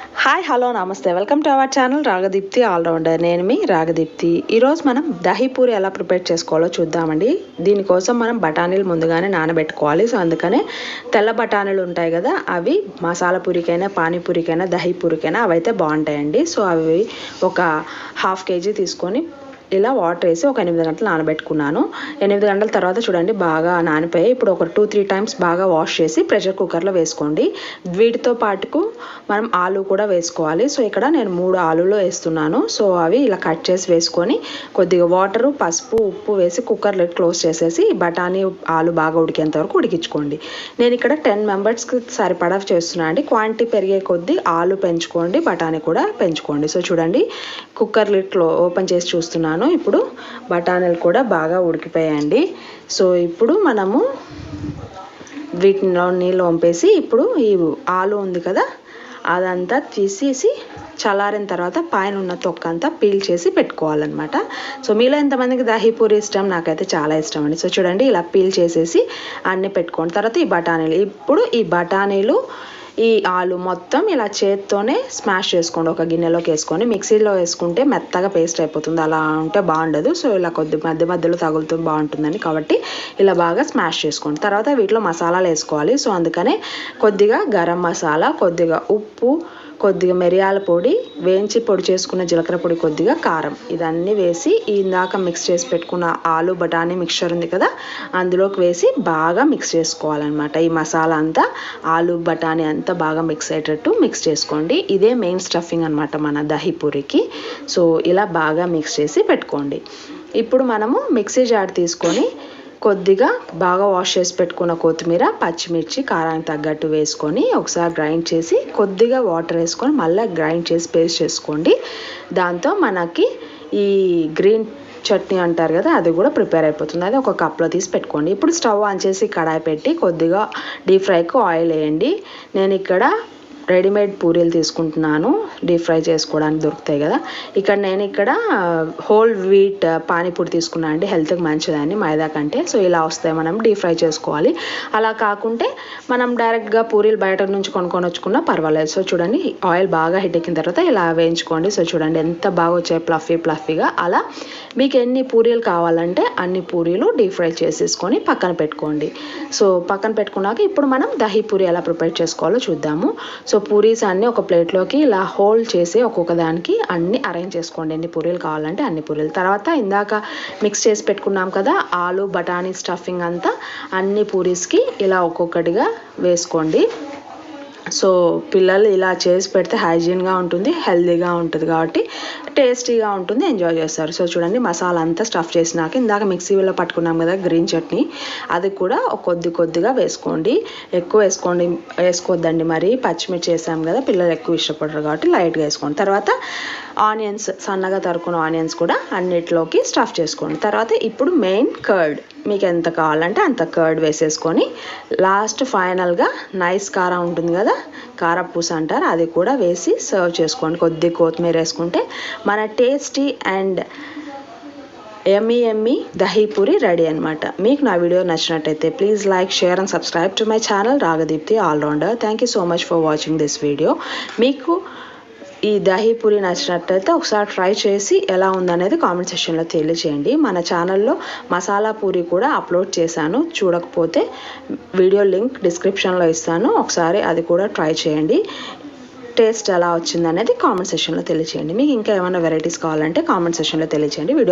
Hi hello నమస్తే welcome to our channel Ragadeepthi all rounder నేను మీ రాగదీప్తి ఈరోజు మనం దహీపూరి ఎలా ప్రిపేర్ చేసుకోవాలో చూద్దామండి. దీనికోసం మనం బఠానీలు ముందుగానే నానబెట్టుకోవాలి. సో అందుకనే తెల్ల బఠానీలు ఉంటాయి కదా అవి మసాలా పూరికైనా పానీపూరికైనా దహీపూరికైనా అవైతే బాగుంటాయండి. సో అవి ఒక హాఫ్ కేజీ తీసుకొని ఇలా వాటర్ వేసి ఒక ఎనిమిది గంటలు నానబెట్టుకున్నాను. ఎనిమిది గంటల తర్వాత చూడండి బాగా నానిపోయి ఇప్పుడు ఒక టూ త్రీ టైమ్స్ బాగా వాష్ చేసి ప్రెషర్ కుక్కర్లో వేసుకోండి. వీటితో పాటుకు మనం ఆలు కూడా వేసుకోవాలి. సో ఇక్కడ నేను మూడు ఆలులో వేస్తున్నాను. సో అవి ఇలా కట్ చేసి వేసుకొని కొద్దిగా వాటరు పసుపు ఉప్పు వేసి కుక్కర్ లెట్ క్లోజ్ చేసేసి బఠానీ ఆలు బాగా ఉడికేంత వరకు ఉడికించుకోండి. నేను ఇక్కడ టెన్ మెంబర్స్కి సరిపడా చేస్తున్నాను అండి. క్వాంటిటీ పెరిగే కొద్దీ ఆలు పెంచుకోండి బఠానీ కూడా పెంచుకోండి. సో చూడండి కుక్కర్ లిట్ ఓపెన్ చేసి చూస్తున్నాను. ఇప్పుడు బఠానీలు కూడా బాగా ఉడికిపోయాయండి. సో ఇప్పుడు మనము వీటిలో నీళ్ళు వంపేసి ఇప్పుడు ఈ ఆలు ఉంది కదా అదంతా తీసేసి చల్లారిన తర్వాత పైన ఉన్న తొక్క అంతా పీల్ చేసి పెట్టుకోవాలన్నమాట. సో మీలో ఎంతమందికి దహీపూరి ఇష్టం? నాకైతే చాలా ఇష్టం అండి. సో చూడండి ఇలా పీల్ చేసేసి అన్నీ పెట్టుకోండి. తర్వాత ఈ బఠానీలు. ఇప్పుడు ఈ బఠానీలు ఈ ఆలు మొత్తం ఇలా చేత్తోనే స్మాష్ చేసుకోండి. ఒక గిన్నెలోకి వేసుకొని మిక్సీలో వేసుకుంటే మెత్తగా పేస్ట్ అయిపోతుంది. అలా ఉంటే బాగుండదు. సో ఇలా కొద్ది మధ్య మధ్యలో తగులుతూ బాగుంటుందని కాబట్టి ఇలా బాగా స్మాష్ చేసుకోండి. తర్వాత వీటిలో మసాలాలు వేసుకోవాలి. సో అందుకనే కొద్దిగా గరం మసాలా కొద్దిగా ఉప్పు కొద్దిగా మిరియాల పొడి వేయించి పొడి చేసుకున్న జీలకర్ర పొడి కొద్దిగా కారం. ఇదన్నీ వేసి ఇందాక మిక్స్ చేసి పెట్టుకున్న ఆలు బఠానీ మిక్చర్ ఉంది కదా అందులోకి వేసి బాగా మిక్స్ చేసుకోవాలన్నమాట. ఈ మసాలా అంతా ఆలు బఠానీ అంతా బాగా మిక్స్ అయ్యేటట్టు మిక్స్ చేసుకోండి. ఇదే మెయిన్ స్టఫింగ్ అనమాట మన దహి పూరికి. సో ఇలా బాగా మిక్స్ చేసి పెట్టుకోండి. ఇప్పుడు మనము మిక్సీ జార్ తీసుకొని కొద్దిగా బాగా వాష్ చేసి పెట్టుకున్న కొత్తిమీర పచ్చిమిర్చి కారానికి తగ్గట్టు వేసుకొని ఒకసారి గ్రైండ్ చేసి కొద్దిగా వాటర్ వేసుకొని మళ్ళీ గ్రైండ్ చేసి పేస్ట్ చేసుకోండి. దాంతో మనకి ఈ గ్రీన్ చట్నీ అంటారు కదా అది కూడా ప్రిపేర్ అయిపోతుంది. అది ఒక కప్లో తీసి పెట్టుకోండి. ఇప్పుడు స్టవ్ ఆన్ చేసి కడాయి పెట్టి కొద్దిగా డీప్ ఫ్రైకి ఆయిల్ వేయండి. నేను ఇక్కడ రెడీమేడ్ పూరీలు తీసుకుంటున్నాను. డీప్ ఫ్రై చేసుకోవడానికి దొరుకుతాయి కదా. ఇక్కడ నేను ఇక్కడ హోల్ వీట్ పానీపూరి తీసుకున్నాను అండి. హెల్త్కి మంచిదని మైదా కంటే. సో ఇలా వస్తాయి. మనం డీప్ ఫ్రై చేసుకోవాలి. అలా కాకుంటే మనం డైరెక్ట్గా పూరీలు బయట నుంచి కొనుక్కొని వచ్చుకున్నా పర్వాలేదు. సో చూడండి ఆయిల్ బాగా హిట్ ఎక్కిన తర్వాత ఇలా వేయించుకోండి. సో చూడండి ఎంత బాగా వచ్చాయి. ప్లఫీ ప్లఫీగా. అలా మీకు ఎన్ని పూరీలు కావాలంటే అన్ని పూరీలు డీప్ ఫ్రై చేసేసుకొని పక్కన పెట్టుకోండి. సో పక్కన పెట్టుకున్నాక ఇప్పుడు మనం దహీ పూరి ఎలా ప్రిపేర్ చేసుకోవాలో చూద్దాము. సో పూరీస్ అన్ని ఒక ప్లేట్లోకి ఇలా హోల్డ్ చేసి ఒక్కొక్క దానికి అన్ని అరేంజ్ చేసుకోండి. ఎన్ని పూరీలు కావాలంటే అన్ని పూరీలు. తర్వాత ఇందాక మిక్స్ చేసి పెట్టుకున్నాం కదా ఆలు బఠానీ స్టఫింగ్ అంతా అన్ని పూరీస్కి ఇలా ఒక్కొక్కటిగా వేసుకోండి. సో పిల్లలు ఇలా చేసి పెడితే హైజీన్గా ఉంటుంది హెల్దీగా ఉంటుంది కాబట్టి టేస్టీగా ఉంటుంది ఎంజాయ్ చేస్తారు. సో చూడండి మసాలా అంతా స్టఫ్ చేసినాక ఇందాక మిక్సీలో పట్టుకున్నాం కదా గ్రీన్ చట్నీ. అది కూడా కొద్ది కొద్దిగా వేసుకోండి. ఎక్కువ వేసుకోండి వేసుకోవద్దండి మరి. పచ్చిమిర్చి వేసాం కదా పిల్లలు ఎక్కువ ఇష్టపడరు కాబట్టి లైట్గా వేసుకోండి. తర్వాత ఆనియన్స్ సన్నగా తరుకున్న ఆనియన్స్ కూడా అన్నిటిలోకి స్టఫ్ చేసుకోండి. తర్వాత ఇప్పుడు మెయిన్ కర్డ్. మీకు ఎంత కావాలంటే అంత కర్డ్ వేసేసుకొని లాస్ట్ ఫైనల్గా నైస్ కారం ఉంటుంది కదా కారపూస అంటారు అది కూడా వేసి సర్వ్ చేసుకోండి. కొద్ది కొత్తిమీర వేసుకుంటే మన tasty and yummy yummy dahi puri ready అనమాట మీకు నా వీడియో నచ్చినట్టయితే please like share and subscribe to my channel Ragadeepthi all rounder thank you so much for watching this video మీకు ఈ దహీ పూరి నచ్చినట్టయితే ఒకసారి ట్రై చేసి ఎలా ఉందనేది కామెంట్ సెక్షన్లో తెలియచేయండి. మన ఛానల్లో మసాలా పూరి కూడా అప్లోడ్ చేశాను. చూడకపోతే వీడియో లింక్ డిస్క్రిప్షన్లో ఇస్తాను. ఒకసారి అది కూడా ట్రై చేయండి. టేస్ట్ ఎలా వచ్చిందనేది కామెంట్ సెషన్లో తెలియచేయండి. మీకు ఇంకా ఏమైనా వెరైటీస్ కావాలంటే కామెంట్ సెషన్లో తెలియచేయండి. వీడియో